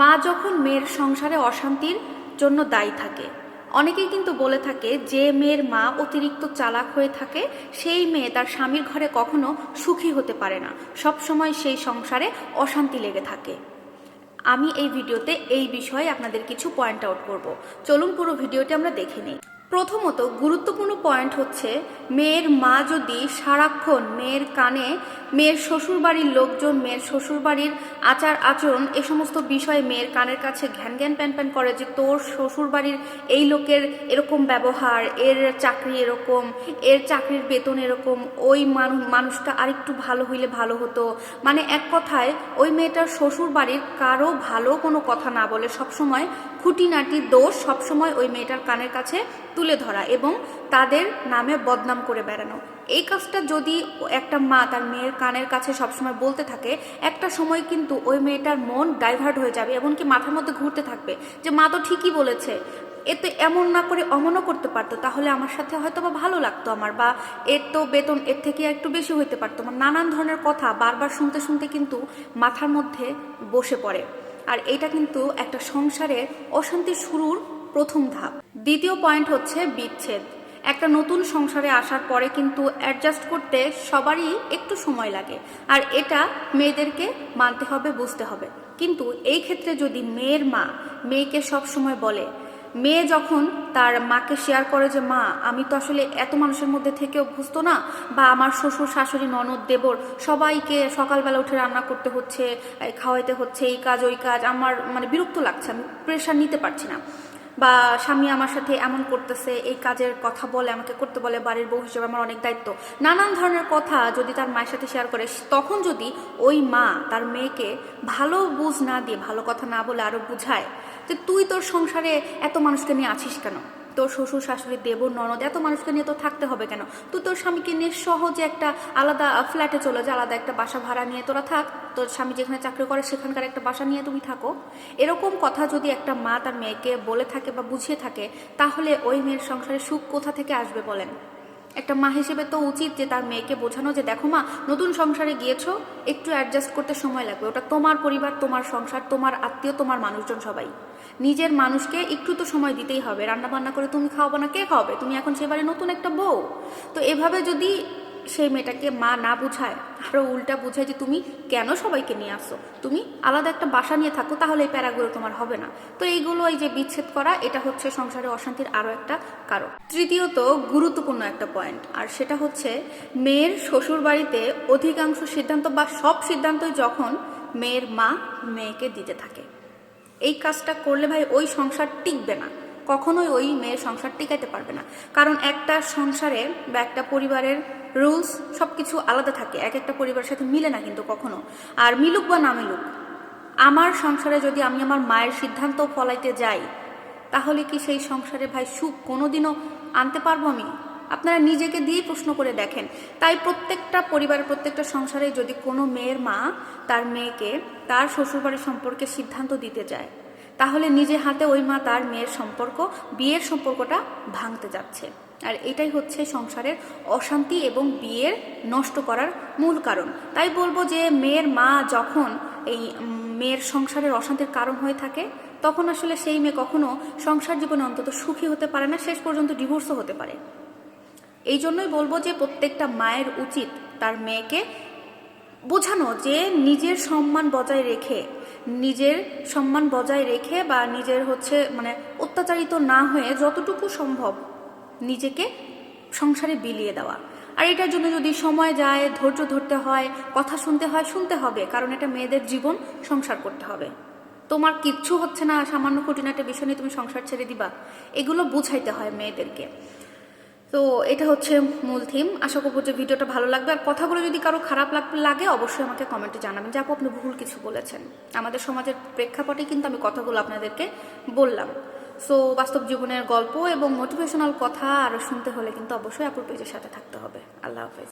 মা যখন মেয়ের সংসারে অশান্তির জন্য দায়ী থাকে, অনেকেই কিন্তু বলে থাকে যে মেয়ের মা অতিরিক্ত চালাক হয়ে থাকে, সেই মেয়ে তার স্বামীর ঘরে কখনো সুখী হতে পারে না। সব সময় সেই সংসারে অশান্তি লেগে থাকে। আমি এই ভিডিওতে এই বিষয়ে আপনাদের কিছু পয়েন্ট আউট করব। চলুন পুরো ভিডিওটি আমরা দেখে নিই। প্রথমত গুরুত্বপূর্ণ পয়েন্ট হচ্ছে মেয়ের মা যদি সারাক্ষণ মেয়ের কানে মেয়ের শ্বশুরবাড়ির লোকজন, মেয়ের শ্বশুরবাড়ির আচার আচরণ এ সমস্ত বিষয়ে মেয়ের কানের কাছে ঘ্যান ঘ্যান প্যান প্যান করে যে তোর শ্বশুরবাড়ির এই লোকের এরকম ব্যবহার, এর চাকরি এরকম, এর চাকরির বেতন এরকম, ওই মানুষ মানুষটা আরেকটু ভালো হইলে ভালো হতো। মানে এক কথায় ওই মেয়েটার শ্বশুরবাড়ির কারও ভালো কোনো কথা না বলে সবসময় খুঁটিনাটি দোষ সবসময় ওই মেয়েটার কানের কাছে তুলে ধরা এবং তাদের নামে বদনাম করে বেড়ানো। এই কাজটা যদি একটা মা তার মেয়ের কানের কাছে সবসময় বলতে থাকে, একটা সময় কিন্তু ওই মেয়েটার মন ডাইভার্ট হয়ে যাবে এমনকি মাথার মধ্যে ঘুরতে থাকবে যে, মা তো ঠিকই বলেছে। এতে এমন না করে অমনও করতে পারতো। তাহলে আমার সাথে হয়তো বা ভালো লাগতো আমার বা এর তো বেতন এর থেকে একটু বেশি হইতে পারতো। আমার নানান ধরনের কথা বারবার শুনতে শুনতে কিন্তু মাথার মধ্যে বসে পড়ে। আর এটা কিন্তু একটা সংসারে অশান্তি শুরুর প্রথম ধাপ। দ্বিতীয় পয়েন্ট হচ্ছে বিচ্ছেদ। একটা নতুন সংসারে আসার পরে কিন্তু অ্যাডজাস্ট করতে সবারই একটু সময় লাগে। আর এটা মেয়েদেরকে মানতে হবে, বুঝতে হবে। কিন্তু এই ক্ষেত্রে যদি মেয়ের মা মেয়েকে সব সময় বলে, মেয়ে যখন তার মাকে শেয়ার করে যে, মা, আমি তো আসলে এত মানুষের মধ্যে থেকে অভ্যস্ত না, বা আমার শ্বশুর, শাশুড়ি, ননদ, দেবর সবাইকে সকালবেলা উঠে রান্না করতে হচ্ছে খাওয়াইতে হচ্ছে, এই কাজ, ওই কাজ, আমার মানে বিরক্ত লাগছে, আমি প্রেশার নিতে পারছি না। বা স্বামী আমার সাথে এমন করতেছে, এই কাজের কথা বলে, আমাকে করতে বলে, বাড়ির বউ হিসেবে আমার অনেক দায়িত্ব। নানান ধরনের কথা যদি তার মায়ের সাথে শেয়ার করে, তখন যদি ওই মা তার মেয়েকে ভালো বুঝ না দিয়ে, ভালো কথা না বলে আরও বুঝায়, যে তুই তোর সংসারে এত মানুষকে নিয়ে আছিস কেন? তোর শ্বশুর, শাশুড়ি দেব ননদ, এত মানুষকে নিয়ে তো থাকতে হবে কেন? তুই তোর স্বামীকে নিয়ে সহজে একটা আলাদা ফ্ল্যাটে চলে যা, আলাদা একটা বাসা ভাড়া নিয়ে তোরা থাক। তোর স্বামী যেখানে চাকরি করে সেখানকার একটা বাসা নিয়ে তুমি থাকো। এরকম কথা যদি একটা মা তার মেয়েকে বলে থাকে বা বুঝিয়ে থাকে, তাহলে ওই মেয়ের সংসারে সুখ কোথা থেকে আসবে বলেন? একটা মা হিসেবে তো উচিত যে তার মেয়েকে বোঝানো যে দেখো মা, নতুন সংসারে গিয়েছো, একটু অ্যাডজাস্ট করতে সময় লাগবে। ওটা তোমার পরিবার, তোমার সংসার, তোমার আত্মীয়, তোমার মানুষজন সবাই। নিজের মানুষকে একটু তো সময় দিতেই হবে। রান্না বান্না করে তুমি খাওয়াবো না, কে খাওয়াবে? তুমি এখন সেবারে নতুন একটা বউ। তো এভাবে যদি সেই মেয়েটাকে মা না বুঝায় আরও উল্টা বুঝায় যে তুমি কেন সবাইকে নিয়ে আসো তুমি আলাদা একটা বাসা নিয়ে থাকো, তাহলে এই প্যারাগুলো তোমার হবে না। তো এইগুলো এই যে বিচ্ছেদ করা, এটা হচ্ছে সংসারে অশান্তির আরও একটা কারণ। তৃতীয়ত, গুরুত্বপূর্ণ একটা পয়েন্ট আর সেটা হচ্ছে মেয়ের শ্বশুর বাড়িতে অধিকাংশ সিদ্ধান্ত বা সব সিদ্ধান্তই যখন মেয়ের মা মেয়েকে দিতে থাকে। এই কাজটা করলে ভাই ওই সংসার টিকবে না। কখনোই ওই মেয়ের সংসার টিকাইতে পারবে না। কারণ একটা সংসারে বা একটা পরিবারের রুলস সব কিছু আলাদা থাকে, এক একটা পরিবারের সাথে মিলে না কিন্তু কখনো। আর মিলুক বা না মিলুক, আমার সংসারে যদি আমি আমার মায়ের সিদ্ধান্ত ফলাইতে যাই, তাহলে কি সেই সংসারে ভাই সুখ কোনোদিনও আনতে পারব আমি? আপনারা নিজেকে দিয়ে প্রশ্ন করে দেখেন। তাই প্রত্যেকটা পরিবারের, প্রত্যেকটা সংসারে যদি কোনো মেয়ের মা তার মেয়েকে তার শ্বশুরবাড়ির সম্পর্কে সিদ্ধান্ত দিতে যায় তাহলে নিজে হাতে ওই মা তার মেয়ের সম্পর্ক, বিয়ের সম্পর্কটা ভাঙতে যাচ্ছে। আর এটাই হচ্ছে সংসারের অশান্তি এবং বিয়ের নষ্ট করার মূল কারণ। তাই বলব যে মেয়ের মা যখন এই মেয়ের সংসারের অশান্তির কারণ হয়ে থাকে, তখন আসলে সেই মেয়ে কখনো সংসার জীবনে অন্তত সুখী হতে পারে না, শেষ পর্যন্ত ডিভোর্সও হতে পারে। এই জন্যই বলব যে প্রত্যেকটা মায়ের উচিত তার মেয়েকে বোঝানো, যে নিজের সম্মান বজায় রেখে নিজের সম্মান বজায় রেখে বা নিজের হচ্ছে মানে অত্যাচারিত না হয়ে যতটুকু সম্ভব নিজেকে সংসারে বিলিয়ে দেওয়া। আর এটার জন্য যদি সময় যায়, ধৈর্য ধরতে হয়, কথা শুনতে হয়, শুনতে হবে, কারণ এটা মেয়েদের জীবন, সংসার করতে হবে। তোমার কিচ্ছু হচ্ছে না, সামান্য খুঁটিনাটি বিষয় নিয়ে তুমি সংসার ছেড়ে দিবা। এগুলো বুঝাইতে হয় মেয়েদেরকে। তো এটা হচ্ছে মূল থিম আশা করব যে ভিডিওটা ভালো লাগবে। আর কথাগুলো যদি কারও খারাপ লাগ- অবশ্যই আমাকে কমেন্টে জানাবেন যে, আপু, আপনি ভুল কিছু বলেছেন। আমাদের সমাজের প্রেক্ষাপটে কিন্তু আমি কথাগুলো আপনাদেরকে বললাম। সো বাস্তব জীবনের গল্প এবং মোটিভেশনাল কথা আরও শুনতে হলে কিন্তু অবশ্যই আপুর পেজের সাথে থাকতে হবে। আল্লাহ হাফেজ।